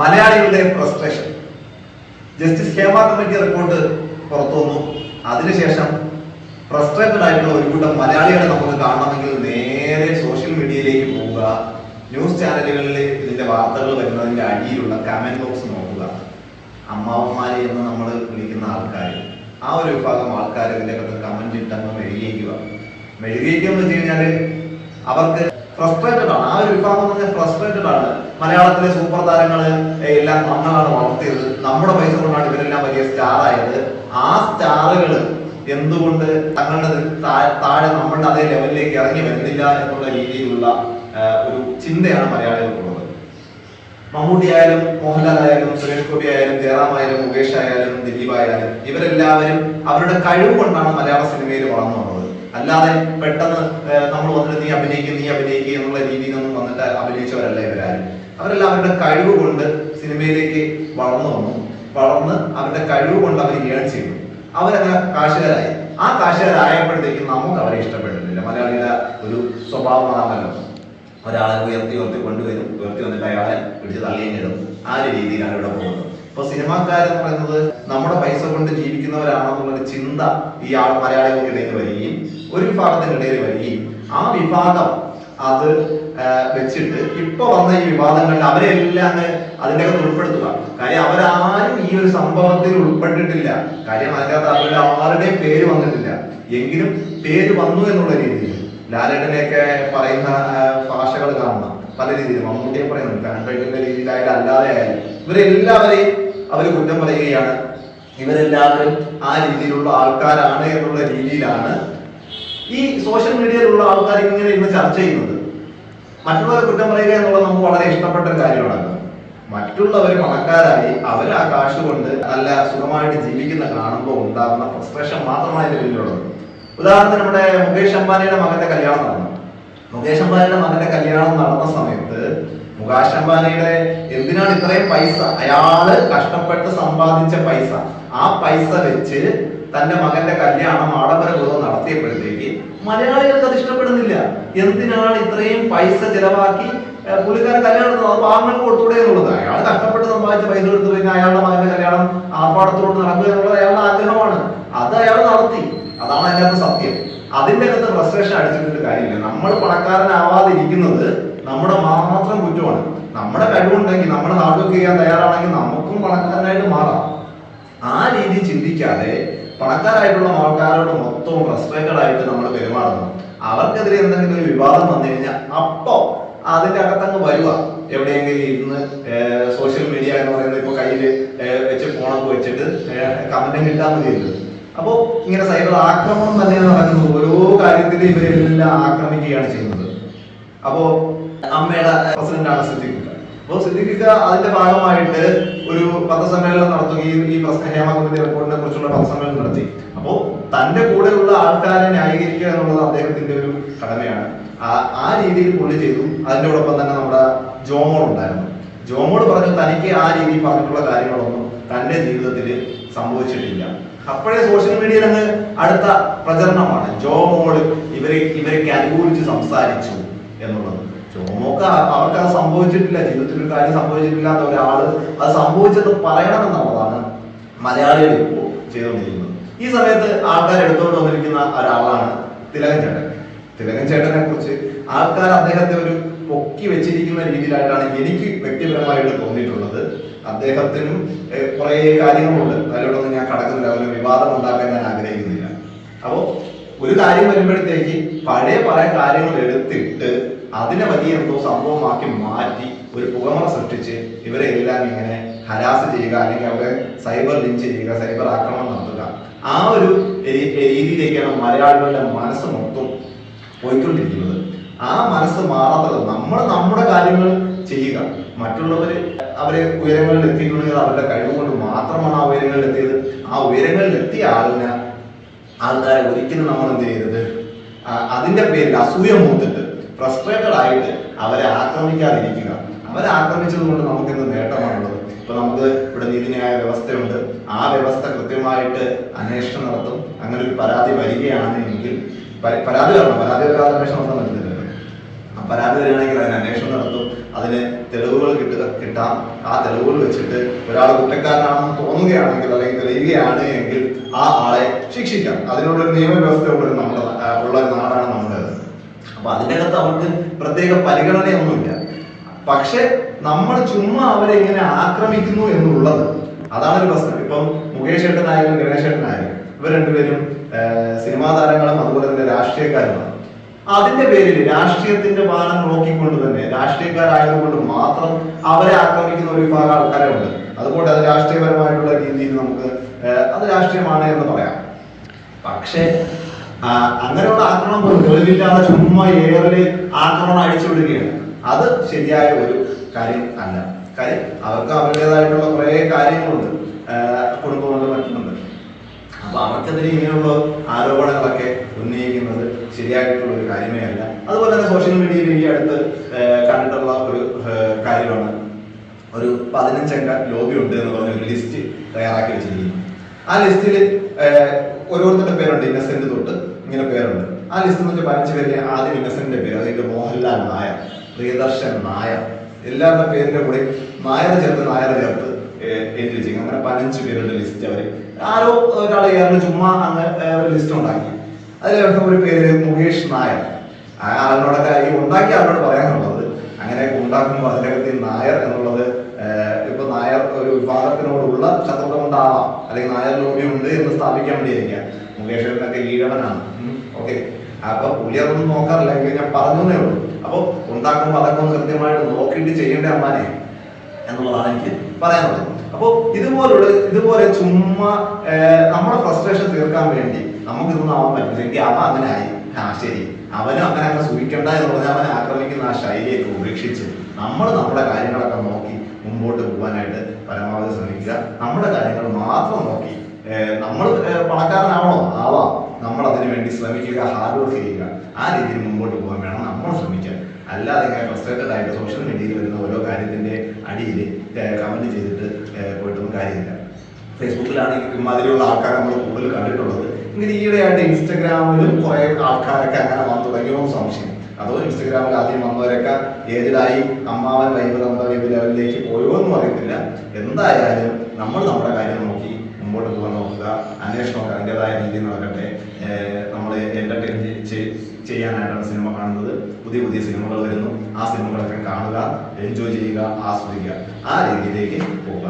മലയാളികളുടെ frustration justice Hema committee report പുറത്തു വന്നു. അതിനുശേഷം ഫ്രസ്ട്രേറ്റഡ് ആയിട്ടുള്ള ഒരു കൂട്ടം മലയാളികളെ നമുക്ക് കാണണമെങ്കിൽ നേരെ സോഷ്യൽ മീഡിയയിലേക്ക് പോവുക. ന്യൂസ് ചാനലുകളിൽ ഇതിന്റെ വാർത്തകൾ വരുന്നതിന്റെ അടിയിലുള്ള കമന്റ് ബോക്സ് നോക്കുക. അമ്മാവന്മാരെ എന്ന് നമ്മൾ വിളിക്കുന്ന ആൾക്കാർ ആ ഒരു വിഭാഗം ആൾക്കാർ ഇതിന്റെ കമന്റ് ഇട്ടങ്ങ് മെഴുകിയിരിക്കുക മെഴുകിയിരിക്കുക എന്ന് വെച്ച് കഴിഞ്ഞാൽ അവർക്ക് ഫ്രസ്ട്രേറ്റഡ് ആണ്. ആ ഒരു വിഭാഗം പറഞ്ഞാൽ ഫ്രസ്ട്രേറ്റഡ് ആണ്. മലയാളത്തിലെ സൂപ്പർ താരങ്ങൾ എല്ലാം നമ്മളാണ് വളർത്തിയത്. നമ്മുടെ പൈസ കൊണ്ടാണ് ഇവരെല്ലാം വലിയ സ്റ്റാർ ആയത്. ആ സ്റ്റാറുകൾ എന്തുകൊണ്ട് തങ്ങളുടെ താഴെ നമ്മളുടെ അതേ ലെവലിലേക്ക് ഇറങ്ങി വരുന്നില്ല എന്നുള്ള രീതിയിലുള്ള ഒരു ചിന്തയാണ് മലയാളികൾക്കുള്ളത് മമ്മൂട്ടി ആയാലും മോഹൻലാൽ ആയാലും സുരേഷ് ഗോപി ആയാലും ജയറാം ആയാലും മുകേഷ് ആയാലും ദിലീപ് ആയാലും ഇവരെല്ലാവരും അവരുടെ കഴിവ് കൊണ്ടാണ് മലയാള സിനിമയിൽ വളർന്നു വന്നത്. അല്ലാതെ പെട്ടെന്ന് നമ്മൾ വന്നിട്ട് നീ അഭിനയിക്കും നീ അഭിനയിക്കുക എന്നുള്ള രീതിയിൽ നിന്നും വന്നിട്ട് അഭിനയിച്ചവരല്ല ഇവരാരും. അവരെല്ലാം അവരുടെ കഴിവ് കൊണ്ട് സിനിമയിലേക്ക് വളർന്നു വന്നു. വളർന്ന് അവരുടെ കഴിവ് കൊണ്ട് അവർ ഏൺ ചെയ്തു. അവരങ്ങനെ കാശുകാരായി. ആ കാശുകാരായപ്പോഴത്തേക്കും നമുക്ക് അവരെ ഇഷ്ടപ്പെട്ടിട്ടില്ല. മലയാളിയുടെ ഒരു സ്വഭാവമാണല്ലോ ഒരാളെ ഉയർത്തി ഉയർത്തി കൊണ്ടുവരും. ഉയർത്തി വന്നിട്ട് അയാളെ പിടിച്ച് തള്ളിയും ഇടും. ആ ഒരു രീതിയിലാണ് ഇവിടെ പോകുന്നത്. ഇപ്പൊ സിനിമാക്കാരെന്ന് പറയുന്നത് നമ്മുടെ പൈസ കൊണ്ട് ജീവിക്കുന്നവരാണെന്നുള്ളൊരു ചിന്ത ഈ ആൾ മലയാളികൾക്കിടയിൽ വരികയും ഒരു വിഭാഗത്തിനിടയിൽ വരികയും ആ വിഭാഗം അത് വെച്ചിട്ട് ഇപ്പൊ വന്ന ഈ വിവാദങ്ങളിൽ അവരെല്ലാം അങ്ങ് അതിന്റെ അകത്ത് ഉൾപ്പെടുത്തുക. കാര്യം അവരാരും ഈ ഒരു സംഭവത്തിൽ ഉൾപ്പെട്ടിട്ടില്ല. കാര്യം അതിനകത്ത് അവരുടെ ആരുടെയും പേര് വന്നിട്ടില്ല. എങ്കിലും പേര് വന്നു എന്നുള്ള രീതിയിൽ. ലാലേട്ടനെയൊക്കെ പറയുന്ന ഭാഷകൾ കാണണം പല രീതിയിൽ മമ്മൂട്ടിയെ പറയുന്നുണ്ട് ഫൈറ്റിന്റെ രീതിയിലായാലും അല്ലാതെ ആയാലും ഇവരെല്ലാവരെയും അവർ കുറ്റം പറയുകയാണ്. ഇവരെല്ലാവരും ആ രീതിയിലുള്ള ആൾക്കാരാണ് എന്നുള്ള രീതിയിലാണ് ഈ സോഷ്യൽ മീഡിയയിലുള്ള ആൾക്കാർ ഇങ്ങനെ ഇന്ന് ചർച്ച ചെയ്യുന്നത്. മറ്റുള്ളവരെ കുറ്റം പറയുക എന്നുള്ളത് നമുക്ക് വളരെ ഇഷ്ടപ്പെട്ട ഒരു കാര്യമാണ്. മറ്റുള്ളവർ പണക്കാരായി അവർ ആ കാശ് കൊണ്ട് നല്ല സുഖമായിട്ട് ജീവിക്കുന്ന കാണുമ്പോൾ ഉണ്ടാകുന്ന ഫ്രസ്ട്രേഷൻ മാത്രമാണ് ഇതിന്റെ പിന്നിലുള്ളത്. ഉദാഹരണത്തിന് നമ്മുടെ മുകേഷ് അംബാനിയുടെ മകന്റെ കല്യാണം നടന്നു. മുകേഷ് അംബാനിയുടെ മകന്റെ കല്യാണം നടന്ന സമയത്ത് മുകേഷ് അംബാനിയുടെ എന്തിനാണ് ഇത്രയും പൈസ? അയാൾ കഷ്ടപ്പെട്ട് സമ്പാദിച്ച പൈസ. ആ പൈസ വെച്ച് തന്റെ മകന്റെ കല്യാണം ആഡംബരപൂർവം നടത്തിയപ്പോഴത്തേക്ക് മലയാളികൾക്ക് അത് ഇഷ്ടപ്പെടുന്നില്ല. എന്തിനാണ് ഇത്രയും പൈസ ചിലവാക്കി പുള്ളിക്കാരൻ കല്യാണം അത് പാവങ്ങൾക്ക് കൊടുത്തൂടെ എന്നുള്ളത്. അയാൾ കഷ്ടപ്പെട്ട് സമ്പാദിച്ച പൈസ കൊടുത്തു പിന്നെ അയാളുടെ മകന്റെ കല്യാണം ആർപ്പാടത്തോട് നടക്കുക എന്നുള്ളത് അയാളുടെ ആഗ്രഹമാണ്. അത് അയാൾ നടത്തി. അതാണ് അതിനകത്ത് സത്യം. അതിന്റെ അകത്ത് ഫ്രസ്ട്രേഷൻ അടിച്ചിട്ട് കാര്യമില്ല. നമ്മൾ പണക്കാരനാവാതിരിക്കുന്നത് നമ്മുടെ മാത്രം കുറ്റമാണ്. നമ്മുടെ കഴിവുണ്ടെങ്കിൽ ഹാർഡ് വർക്ക് ചെയ്യാൻ തയ്യാറാണെങ്കിൽ നമുക്കും പണക്കാരനായിട്ട് മാറാം. ആ രീതി ചിന്തിക്കാതെ പണക്കാരായിട്ടുള്ള ആൾക്കാരോട് മൊത്തവും ഫ്രസ്ട്രേറ്റഡ് ആയിട്ട് നമ്മൾ പെരുമാറുന്നു. അവർക്കെതിരെ എന്തെങ്കിലും ഒരു വിവാദം വന്നു കഴിഞ്ഞാൽ അപ്പോ അതിന്റെ അകത്തങ്ങ് വരുക. എവിടെയെങ്കിലും ഇരുന്ന് സോഷ്യൽ മീഡിയ എന്ന് പറയുന്നത് ഇപ്പൊ കയ്യിൽ വെച്ച് ഫോണൊക്കെ വെച്ചിട്ട് കമന്റും കിട്ടാൻ മതിയല്ലോ. അപ്പോ ഇങ്ങനെ സൈബർ ആക്രമണം തന്നെയാണ് നടക്കുന്നത് ഓരോ കാര്യത്തിലും ഇവരെല്ലാം ആക്രമിക്കുകയാണ് ചെയ്യുന്നത്. അപ്പോ അമ്മയുടെ ആണ് സിദ്ദിഖ് അപ്പോൾ സിദ്ദിഖിക്ക അതിന്റെ ഭാഗമായിട്ട് ഒരു പത്രസമ്മേളനം നടത്തുകയും ഈ പ്രശ്ന ഹേമ കമ്മിറ്റി റിപ്പോർട്ടിനെ കുറിച്ചുള്ള പത്രസമ്മേളനം നടത്തി. അപ്പോൾ തന്റെ കൂടെയുള്ള ആൾക്കാരെ ന്യായീകരിക്കുക എന്നുള്ളത് അദ്ദേഹത്തിന്റെ ഒരു കടമയാണ്. ആ രീതിയിൽ പുള്ളി ചെയ്തു. അതിനോടൊപ്പം തന്നെ നമ്മുടെ ജോമോൾ ഉണ്ടായിരുന്നു. ജോമോൾ പറഞ്ഞു തനിക്ക് ആ രീതിയിൽ പറഞ്ഞിട്ടുള്ള കാര്യങ്ങളൊന്നും തന്റെ ജീവിതത്തിൽ സംഭവിച്ചിട്ടില്ല. അപ്പോഴേ സോഷ്യൽ മീഡിയയിൽ അങ്ങ് അടുത്ത പ്രചരണമാണ്. ജോമോൾ ഇവരെ ഇവരൊക്കെ അനുകൂലിച്ച് സംസാരിച്ചു എന്നുള്ളത്. ജോമോക്ക് അ- അവർക്ക് അത് സംഭവിച്ചിട്ടില്ല ജീവിതത്തിൽ ഒരു കാര്യം സംഭവിച്ചിട്ടില്ലാത്ത ഒരാൾ അത് സംഭവിച്ചത് പറയണം എന്നുള്ളതാണ് മലയാളികൾ ഇപ്പോൾ ചെയ്തുകൊണ്ടിരിക്കുന്നത്. ഈ സമയത്ത് ആൾക്കാർ എടുത്തുകൊണ്ട് വന്നിരിക്കുന്ന ഒരാളാണ് തിലകൻ ചേട്ടൻ. തിലകൻ ചേട്ടനെ കുറിച്ച് ആൾക്കാർ അദ്ദേഹത്തെ ഒരു പൊക്കി വെച്ചിരിക്കുന്ന രീതിയിലായിട്ടാണ് എനിക്ക് വ്യക്തിപരമായിട്ട് തോന്നിയിട്ടുള്ളത്. അദ്ദേഹത്തിനും കുറെ കാര്യങ്ങളുണ്ട്. അതിലോട്ടൊന്നും ഞാൻ കടക്കുന്നില്ല. അവരുടെ വിവാദം ഉണ്ടാക്കാൻ ഞാൻ ആഗ്രഹിക്കുന്നില്ല. അപ്പോ ഒരു കാര്യം വരുമ്പോഴത്തേക്ക് പഴയ പല കാര്യങ്ങൾ എടുത്തിട്ട് അതിനെ വലിയ എന്തോ സംഭവമാക്കി മാറ്റി ഒരു പുകമറ സൃഷ്ടിച്ച് ഇവരെ എല്ലാം ഇങ്ങനെ ഹരാസ് ചെയ്യുക അല്ലെങ്കിൽ അവരെ സൈബർ ലിങ്ക് ചെയ്യുക സൈബർ ആക്രമണം നടത്തുക. ആ ഒരു രീതിയിലേക്കാണ് മലയാളികളുടെ മനസ്സ് മൊത്തം പോയിക്കൊണ്ടിരിക്കുന്നത്. ആ മനസ്സ് മാറാത്തത് നമ്മൾ നമ്മുടെ കാര്യങ്ങൾ ചെയ്യുക. മറ്റുള്ളവർ അവരെ ഉയരങ്ങളിൽ എത്തിയിട്ടുണ്ടെങ്കിൽ അവരുടെ കഴിവ് കൊണ്ട് മാത്രമാണ് ആ ഉയരങ്ങളിൽ എത്തിയത്. ആ ഉയരങ്ങളിൽ എത്തിയ ആളിനെ ആൾക്കാരെ ഒരിക്കലും നമ്മൾ എന്ത് ചെയ്യരുത്? അതിന്റെ പേരിൽ അസൂയ മൂത്തിട്ട് ഫ്രസ്ട്രേറ്റഡ് ആയിട്ട് അവരെ ആക്രമിക്കാതിരിക്കുക. അവരെ ആക്രമിച്ചത് കൊണ്ട് നമുക്ക് എന്ത് നേട്ടമാണുള്ളത്? ഇപ്പൊ നമുക്ക് ഇവിടെ നീതിന്യായ വ്യവസ്ഥയുണ്ട്. ആ വ്യവസ്ഥ കൃത്യമായിട്ട് അന്വേഷണം നടത്തും. അങ്ങനെ ഒരു പരാതി വരികയാണ് എങ്കിൽ പരാതി വരണം. പരാതി വരാതെ അന്വേഷണം നടത്താൻ പരാതി വരികയാണെങ്കിൽ അതിന് അന്വേഷണം നടത്തും. അതിന് തെളിവുകൾ കിട്ടുക കിട്ടാം. ആ തെളിവുകൾ വെച്ചിട്ട് ഒരാൾ കുറ്റക്കാരനാണെന്ന് തോന്നുകയാണെങ്കിൽ അല്ലെങ്കിൽ തെളിയുകയാണ് എങ്കിൽ ആ ആളെ ശിക്ഷിക്കാം. അതിനുള്ള ഒരു നിയമവ്യവസ്ഥ ഉള്ളൊരു നമ്മുടെ ഉള്ള ഒരു നാടാണ് നമ്മുടേത് അപ്പൊ അതിന്റെ അകത്ത് അവർക്ക് പ്രത്യേക പരിഗണനയൊന്നുമില്ല. പക്ഷെ നമ്മൾ ചുമ്മാ അവരെ ഇങ്ങനെ ആക്രമിക്കുന്നു എന്നുള്ളത് അതാണ് ഒരു പ്രശ്നം. ഇപ്പം മുകേഷ് ഏട്ടനായാലും ഗണേശ് ഏട്ടനായാലും ഇവർ രണ്ടുപേരും സിനിമാ താരങ്ങളും അതുപോലെ തന്നെ രാഷ്ട്രീയക്കാരുമാണ്. അതിന്റെ പേരിൽ രാഷ്ട്രീയത്തിന്റെ പാലം നോക്കിക്കൊണ്ട് തന്നെ രാഷ്ട്രീയക്കാരായതുകൊണ്ട് മാത്രം അവരെ ആക്രമിക്കുന്ന ഒരു വിഭാഗം ആൾക്കാരെ ഉണ്ട്. അതുകൊണ്ട് അത് രാഷ്ട്രീയപരമായിട്ടുള്ള രീതിയിൽ നമുക്ക് അത് രാഷ്ട്രീയമാണ് എന്ന് പറയാം. പക്ഷേ അങ്ങനെയുള്ള ആക്രമണം തെളിവില്ലാതെ ചുമ്മാ ഏറിൽ ആക്രമണം അഴിച്ചുവിടുകയാണ് അത് ശരിയായ ഒരു കാര്യം അല്ല. കാര്യം അവർക്ക് അവരുടേതായിട്ടുള്ള കുറേ കാര്യങ്ങളുണ്ട്. കുടുംബമുണ്ട് മറ്റുമുണ്ട് അപ്പൊ അവർക്കെതിരെ ഇങ്ങനെയുള്ള ആരോപണങ്ങളൊക്കെ ഉന്നയിക്കുന്നത് ശരിയായിട്ടുള്ള ഒരു കാര്യമേ അല്ല. അതുപോലെ തന്നെ സോഷ്യൽ മീഡിയയിൽ ഈ അടുത്ത് കണ്ടിട്ടുള്ള ഒരു കാര്യമാണ്. ഒരു പതിനഞ്ചംഗ ലോബി ഉണ്ട് എന്ന് പറഞ്ഞ ഒരു ലിസ്റ്റ് തയ്യാറാക്കി വെച്ചിരിക്കുന്നു. ആ ലിസ്റ്റിൽ ഓരോരുത്തരുടെ പേരുണ്ട്. ഇന്നസെന്റ് തൊട്ട് ഇങ്ങനെ പേരുണ്ട്. ആ ലിസ്റ്റ് എന്ന് വെച്ചാൽ പതിനഞ്ച് പേര് ആദ്യം ഇന്നസെന്റിന്റെ പേര് അതായത് മോഹൻലാൽ നായർ പ്രിയദർശൻ നായർ എല്ലാവരുടെ പേരിന്റെ കൂടെ നായർ ചേർത്ത് നായർ ചേർത്ത് എഴുതി വെച്ചിരിക്കും അങ്ങനെ പതിനഞ്ച് പേരുടെ ലിസ്റ്റ് അവർ ആരോ ഒരാൾ ഏറെ ചുമ്മാ അങ്ങ് ലിസ്റ്റ് ഉണ്ടാക്കി. അതിൽ ഒരു പേര് മുകേഷ് നായർ. ആ ആളിനോടൊക്കെ ഈ ഉണ്ടാക്കി ആളോട് പറയാനുള്ളത്. അങ്ങനെ ഉണ്ടാക്കുമ്പോൾ അതിനകത്ത് നായർ എന്നുള്ളത് ഇപ്പൊ നായർ ഒരു വിഭാഗത്തിനോടുള്ള ശത്രുത കൊണ്ടാവാം അല്ലെങ്കിൽ നായർ ലോബി ഉണ്ട് എന്ന് സ്ഥാപിക്കാൻ വേണ്ടിയിരിക്കാം മുകേഷ് ഏട്ടനൊക്കെ ഈഴവനാണ് ഓക്കെ. അപ്പൊ പുള്ളി അതൊന്നും നോക്കാറില്ല. എങ്കിൽ ഞാൻ പറഞ്ഞേ ഉള്ളൂ. അപ്പൊ ഉണ്ടാക്കുമ്പോൾ അതൊക്കെ ഒന്ന് കൃത്യമായിട്ട് നോക്കിയിട്ട് ചെയ്യേണ്ട അമ്മാനെ എന്നുള്ളതാണ് എനിക്ക് പറയാനുള്ളത്. അപ്പോ ഇതുപോലുള്ള ഇതുപോലെ ചുമ്മാ നമ്മുടെ ഫ്രസ്ട്രേഷൻ തീർക്കാൻ വേണ്ടി നമുക്ക് ഇതൊന്നും ആവാൻ പറ്റില്ലെങ്കിൽ അവ അങ്ങനെ ആയി. ആ ശരി. അവനും അങ്ങനെ അങ്ങനെ സൂഹിക്കണ്ട എന്ന് പറഞ്ഞാൽ അവനെ ആക്രമിക്കുന്ന ആ ശൈലിയൊക്കെ ഉപേക്ഷിച്ച് നമ്മൾ നമ്മുടെ കാര്യങ്ങളൊക്കെ നോക്കി മുമ്പോട്ട് പോകാനായിട്ട് പരമാവധി ശ്രമിക്കുക. നമ്മുടെ കാര്യങ്ങൾ മാത്രം നോക്കി നമ്മൾ പണക്കാരനാവണോ? ആവാം. നമ്മൾ അതിനു വേണ്ടി ശ്രമിക്കുക ഹാർഡ് വർക്ക് ചെയ്യുക. ആ രീതിയിൽ മുമ്പോട്ട് പോകാൻ വേണം നമ്മൾ ശ്രമിക്കുക അല്ലാതെ ഇങ്ങനെ ഫ്രസ്ട്രേറ്റഡ് ആയിട്ട് സോഷ്യൽ മീഡിയയിൽ വരുന്ന ഓരോ കാര്യത്തിന്റെ അടിയിൽ കമന്റ് ചെയ്തിട്ട് പോയിട്ടൊന്നും കാര്യമില്ല. ഫേസ്ബുക്കിലാണ് ഇമാതിരിയുള്ള ആൾക്കാർ നമ്മൾ കൂടുതൽ കണ്ടിട്ടുള്ളത്. ഇങ്ങനെ ഈയിടെയായിട്ട് ഇൻസ്റ്റഗ്രാമിലും കുറെ ആൾക്കാരൊക്കെ അങ്ങനെ വന്നു തുടങ്ങിയോ സംശയം. അതോ ഇൻസ്റ്റഗ്രാമിൽ ആദ്യം വന്നവരൊക്കെ ഏതിലായി അമ്മാവൻ വൈബ് തന്ത വൈബ് ലെവലിലേക്ക് പോയോ എന്നും അറിയത്തില്ല. എന്തായാലും നമ്മൾ നമ്മുടെ കാര്യം നോക്കി മുമ്പോട്ട് പോകാൻ നോക്കുക. അന്വേഷണമൊക്കെ അതിന്റെതായ രീതിയിൽ നടക്കട്ടെ. നമ്മൾ എന്റർടൈൻ ചെയ്യാനായിട്ടാണ് സിനിമ കാണുന്നത്. പുതിയ പുതിയ സിനിമകൾ വരുന്നു. ആ സിനിമകളൊക്കെ കാണുക എൻജോയ് ചെയ്യുക ആസ്വദിക്കുക. ആ രീതിയിലേക്ക് പോവുക